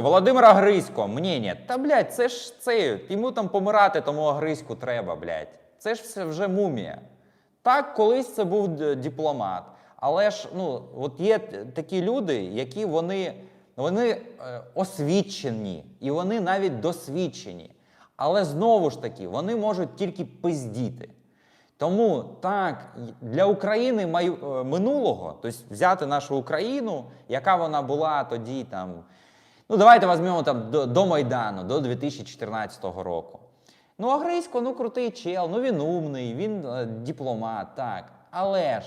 Володимира Грисько, мнення, та блядь, це ж це, йому там помирати, тому Гриську треба, блядь. Це ж все вже мумія. Так, колись це був дипломат. Але ж ну, от є такі люди, які вони, вони е, освічені і вони навіть досвідчені. Але знову ж таки, вони можуть тільки пиздіти. Тому так, для України маю, е, минулого, тобто взяти нашу Україну, яка вона була тоді там. Ну, давайте візьмемо там до, до Майдану, до 2014 року. Ну, а Грисько, ну крутий чел, ну він умний, він е, дипломат, так. Але ж,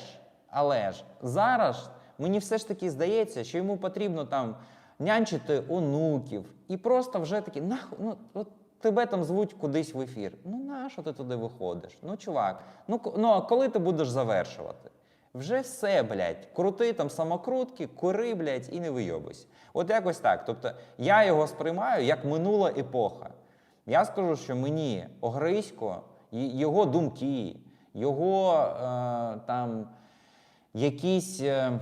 але ж, зараз мені все ж таки здається, що йому потрібно там нянчити онуків і просто вже такі, нахуй, ну от тебе там звуть кудись в ефір. Ну нащо ти туди виходиш? Ну, чувак, ну, ну а коли ти будеш завершувати? Вже все, блядь, крути там самокрутки, кури, блядь, і не вийобусь. От якось так. Тобто я його сприймаю як минула епоха. Я скажу, що мені Огрисько, його думки, його е, там якісь е,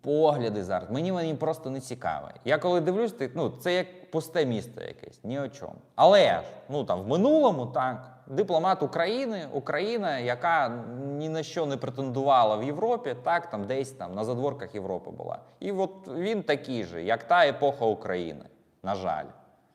погляди зараз, мені вони просто не цікаві. Я коли дивлюсь, ти- ну, це як пусте місто якесь, ні о чому. Але ж, ну там в минулому так, дипломат України, Україна, яка ні на що не претендувала в Європі, так там десь там на задворках Європи була. І от він такий же, як та епоха України, на жаль.